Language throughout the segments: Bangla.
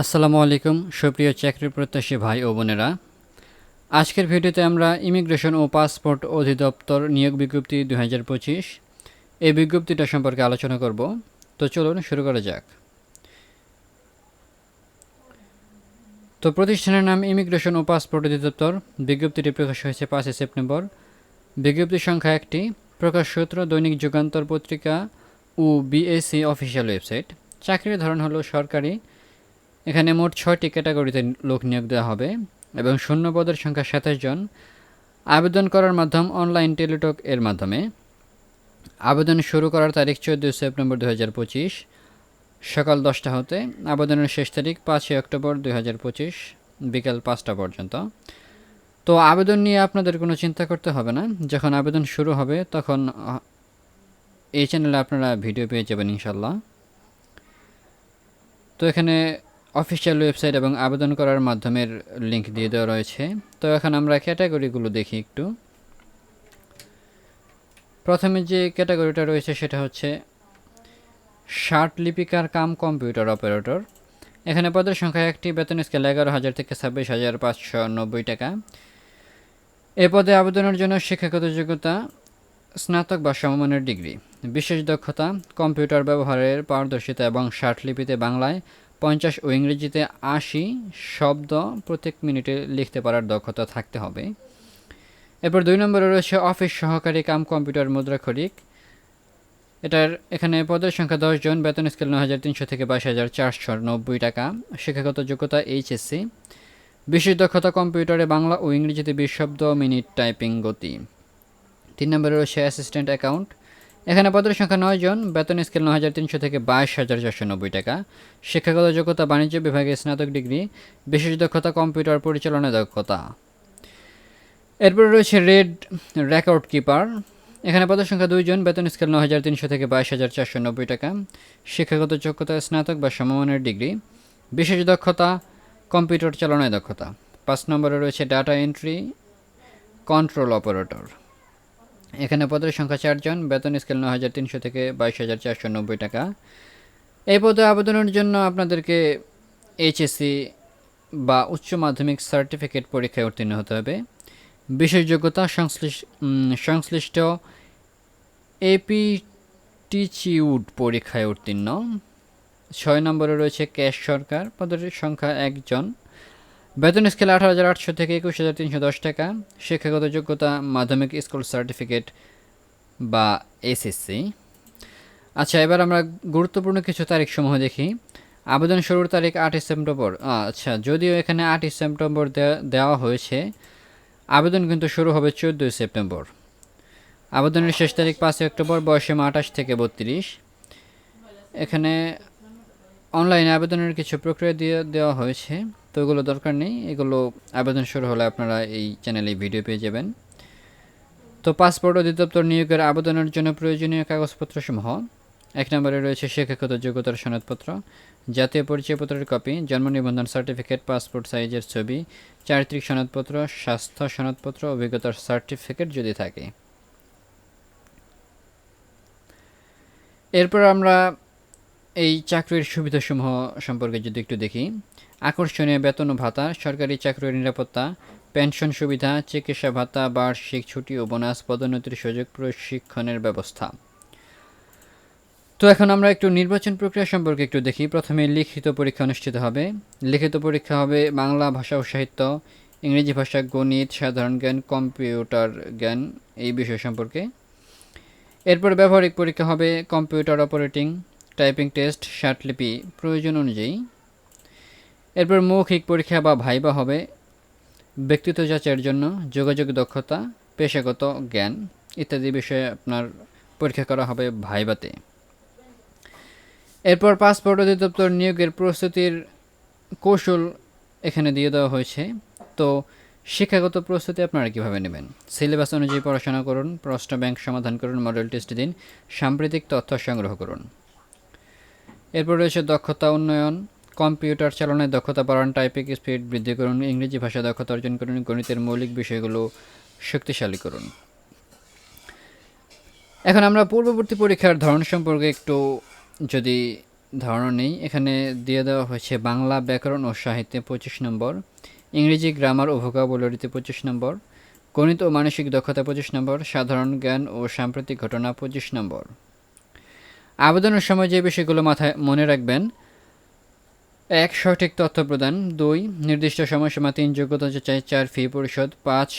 আসসালামু আলাইকুম, সুপ্রিয় চাকরি প্রত্যাশী ভাই ও বোনেরা। আজকের ভিডিওতে আমরা ইমিগ্রেশন ও পাসপোর্ট অধিদপ্তর নিয়োগ বিজ্ঞপ্তি দু হাজার পঁচিশ, এই বিজ্ঞপ্তিটা সম্পর্কে আলোচনা করব। তো চলুন শুরু করা যাক। তো প্রতিষ্ঠানের নাম ইমিগ্রেশন ও পাসপোর্ট অধিদপ্তর। বিজ্ঞপ্তিটি প্রকাশ হয়েছে পাঁচই সেপ্টেম্বর। বিজ্ঞপ্তির সংখ্যা একটি। প্রকাশ সূত্র, দৈনিক যুগান্তর পত্রিকা ও বিএসসি অফিসিয়াল ওয়েবসাইট। চাকরির ধরন হলো সরকারি এখানে মোট ছয়টি ক্যাটাগরিতে লোক নিয়োগ দেওয়া হবে এবং শূন্য পদের সংখ্যা সাতাশ জন। আবেদন করার মাধ্যম অনলাইন টেলিটক এর মাধ্যমে। আবেদন শুরু করার তারিখ চোদ্দোই সেপ্টেম্বর দু হাজার পঁচিশ। সকাল দশটা হতে আবেদনের শেষ তারিখ পাঁচই অক্টোবর দুই হাজার পঁচিশ, বিকাল পাঁচটা পর্যন্ত। তো আবেদন নিয়ে আপনাদের কোনো চিন্তা করতে হবে না। যখন আবেদন শুরু হবে তখন এই চ্যানেলে আপনারা ভিডিও পেয়ে যাবেন ইনশাল্লাহ তো এখানে অফিসিয়াল ওয়েবসাইট এবং আবেদন করার মাধ্যমের লিংক দিয়ে দেওয়া রয়েছে। তো এখন আমরা ক্যাটাগরিগুলো দেখি একটু। প্রথমে যে ক্যাটাগরিটা রয়েছে সেটা হচ্ছে ষাট লিপিকার কাম কম্পিউটার অপারেটর। এখানে পদের সংখ্যা একটি, বেতন স্কেল এগারো হাজার থেকে ছাব্বিশ হাজার পাঁচশো নব্বই টাকা। এ পদে আবেদনের জন্য শিক্ষাগত যোগ্যতা, স্নাতক বা সমমানের ডিগ্রি। বিশেষ দক্ষতা, কম্পিউটার ব্যবহারের পারদর্শিতা এবং ষাট লিপিতে বাংলায় পঞ্চাশ ও ইংরেজিতে আশি শব্দ প্রত্যেক মিনিটে লিখতে পারার দক্ষতা থাকতে হবে। এরপর দুই নম্বরে রয়েছে অফিস সহকারী কাম কম্পিউটার মুদ্রাক্ষরিক এটার এখানে পদের সংখ্যা দশ জন, বেতন স্কেল নয় হাজার তিনশো থেকে বাইশ হাজার চারশো নব্বই টাকা। শিক্ষাগত যোগ্যতা এইচএসসি। বিশেষ দক্ষতা কম্পিউটারে বাংলা ও ইংরেজিতে বিশ শব্দ মিনিট টাইপিং গতি। তিন নম্বরে রয়েছে অ্যাসিস্ট্যান্ট অ্যাকাউন্ট। এখানে পদের সংখ্যা নয় জন, বেতন স্কেল নয় হাজার তিনশো থেকে বাইশ হাজার চারশো নব্বই টাকা, শিক্ষাগত যোগ্যতা, বাণিজ্য বিভাগে স্নাতক ডিগ্রি, বিশেষ দক্ষতা, কম্পিউটার পরিচালনা দক্ষতা। এরপরে রয়েছে রেড রেকর্ড কিপার। এখানে পদের সংখ্যা দুইজন বেতন স্কেল নয় হাজার তিনশো থেকে বাইশ হাজার চারশো নব্বই টাকা, শিক্ষাগত যোগ্যতা, স্নাতক বা সমমানের ডিগ্রি, বিশেষ দক্ষতা, কম্পিউটার চালনায় দক্ষতা। পাঁচ নম্বরে রয়েছে ডাটা এন্ট্রি, কন্ট্রোল অপারেটর। এখানে পদের সংখ্যা চারজন, বেতন স্কেল নয় হাজার তিনশো থেকে বাইশ হাজার চারশো নব্বই টাকা। এই পদে আবেদনের জন্য আপনাদেরকে এইচএসসি বা উচ্চ মাধ্যমিক সার্টিফিকেট পরীক্ষায় উত্তীর্ণ হতে হবে। বিশেষ যোগ্যতা সংশ্লিষ্ট এপিটিচিউড পরীক্ষায় উত্তীর্ণ। ছয় নম্বরে রয়েছে ক্যাশ সরকার, পদের সংখ্যা একজন। বেতন স্কেল আঠারো হাজার আটশো থেকে একুশ হাজার তিনশো দশ টাকা, শিক্ষাগত যোগ্যতা, মাধ্যমিক স্কুল সার্টিফিকেট বা এসএসসি। আচ্ছা এবার আমরা গুরুত্বপূর্ণ কিছু তারিখ সমূহ দেখি। আবেদন শুরুর তারিখ আটই সেপ্টেম্বর। আচ্ছা যদিও এখানে আটই সেপ্টেম্বর দেওয়া হয়েছে, আবেদন কিন্তু শুরু হবে চোদ্দোই সেপ্টেম্বর। আবেদনের শেষ তারিখ পাঁচই অক্টোবর বয়সীমা আঠাশ থেকে বত্রিশ। এখানে অনলাইনে আবেদনের কিছু প্রক্রিয়া দিয়ে, দেওয়া হয়েছে। তো এগুলো দরকার নেই, এগুলো আবেদন শুরু হলে আপনারা এই চ্যানেলে ভিডিও পেয়ে যাবেন। তো পাসপোর্ট অধিদপ্তর নিয়োগের আবেদনের জন্য প্রয়োজনীয় কাগজপত্রসমূহ, এক নম্বরে রয়েছে শিক্ষাগত যোগ্যতার সনদপত্র, জাতীয় পরিচয়পত্রের কপি জন্ম নিবন্ধন সার্টিফিকেট পাসপোর্ট সাইজের ছবি, চারিত্রিক সনদপত্র, স্বাস্থ্য সনদপত্র, অভিজ্ঞতার সার্টিফিকেট যদি থাকে। এরপর আমরা এই চাকরির সুবিধাসমূহ সম্পর্কে যদি একটু দেখি আকর্ষণীয় বেতন ভাতা, সরকারি চাকরির নিরাপত্তা, পেনশন সুবিধা, চিকিৎসা ভাতা, বার্ষিক ছুটি ও বোনাস, পদোন্নতির সুযোগ, প্রশিক্ষণের ব্যবস্থা। তো এখন আমরা একটু নির্বাচন প্রক্রিয়া সম্পর্কে একটু দেখি। প্রথমে লিখিত পরীক্ষা অনুষ্ঠিত হবে। লিখিত পরীক্ষা হবে বাংলা ভাষা ও সাহিত্য, ইংরেজি ভাষা, গণিত, সাধারণ জ্ঞান, কম্পিউটার জ্ঞান এই বিষয় সম্পর্কে। এরপর ব্যবহারিক পরীক্ষা হবে কম্পিউটার অপারেটিং, টাইপিং টেস্ট শার্টলিপি প্রয়োজন অনুযায়ী। এরপর মৌখিক পরীক্ষা বা ভাইবা হবে ব্যক্তিত্ব যাচাইয়ের জন্য, যোগাযোগ দক্ষতা, পেশাগত জ্ঞান ইত্যাদি বিষয়ে আপনার পরীক্ষা করা হবে ভাইবাতে। এরপর পাসপোর্ট অধিদপ্তর নিয়োগের প্রস্তুতির কৌশল এখানে দিয়ে দেওয়া হয়েছে। তো শিক্ষাগত প্রস্তুতি আপনারা কীভাবে নেবেন? সিলেবাস অনুযায়ী পড়াশোনা করুন, প্রশ্ন ব্যাংক সমাধান করুন, মডেল টেস্ট দিন, সাম্প্রতিক তথ্য সংগ্রহ করুন। এরপর রয়েছে দক্ষতা উন্নয়ন কম্পিউটার চালনায় দক্ষতা বাড়ান, টাইপিং স্পিড বৃদ্ধি করুন, ইংরেজি ভাষা দক্ষতা অর্জন করুন, গণিতের মৌলিক বিষয়গুলো শক্তিশালী করুন। এখন আমরা পূর্ববর্তী পরীক্ষার ধরন সম্পর্কে একটু যদি ধারণা নেই, এখানে দিয়ে দেওয়া হয়েছে বাংলা ব্যাকরণ ও সাহিত্যে পঁচিশ নম্বর, ইংরেজি গ্রামার ও ভোকাবুলারিতে পঁচিশ নম্বর, গণিত ও মানসিক দক্ষতা পঁচিশ নম্বর, সাধারণ জ্ঞান ও সাম্প্রতিক ঘটনা পঁচিশ নম্বর। আবেদনের সময় যে বিষয়গুলো মাথায় মনে রাখবেন এক সঠিক তথ্য প্রদান। দুই, নির্দিষ্ট সময়সীমা তিন, যোগ্যতা যাচাই চার, ফি পরিশোধ। পাঁচ,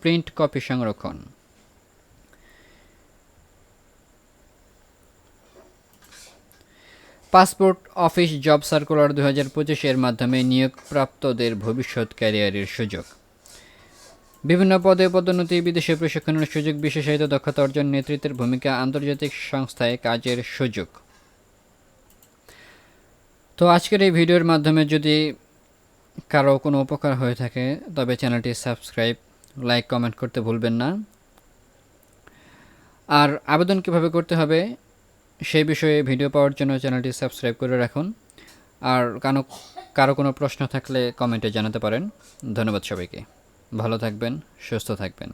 প্রিন্ট কপি সংরক্ষণ। পাসপোর্ট অফিস জব সার্কুলার দু হাজার পঁচিশের মাধ্যমে নিয়োগপ্রাপ্তদের ভবিষ্যৎ ক্যারিয়ারের সুযোগ। বিভিন্ন পদে পদোন্নতি, বিদেশে প্রশিক্ষণের সুযোগ, বিশেষায়িত দক্ষতা অর্জন, নেতৃত্বের ভূমিকা, আন্তর্জাতিক সংস্থায় কাজের সুযোগ। তো আজকের এই ভিডিওর মাধ্যমে যদি কারও কোনো উপকার হয়ে থাকে, তবে চ্যানেলটি সাবস্ক্রাইব, লাইক, কমেন্ট করতে ভুলবেন না। আর আবেদন কীভাবে করতে হবে, সেই বিষয়ে ভিডিও পাওয়ার জন্য চ্যানেলটি সাবস্ক্রাইব করে রাখুন। আর কানো, কারও কোনো প্রশ্ন থাকলে কমেন্টে জানাতে পারেন। ধন্যবাদ সবাইকে। ভালো থাকবেন, সুস্থ থাকবেন।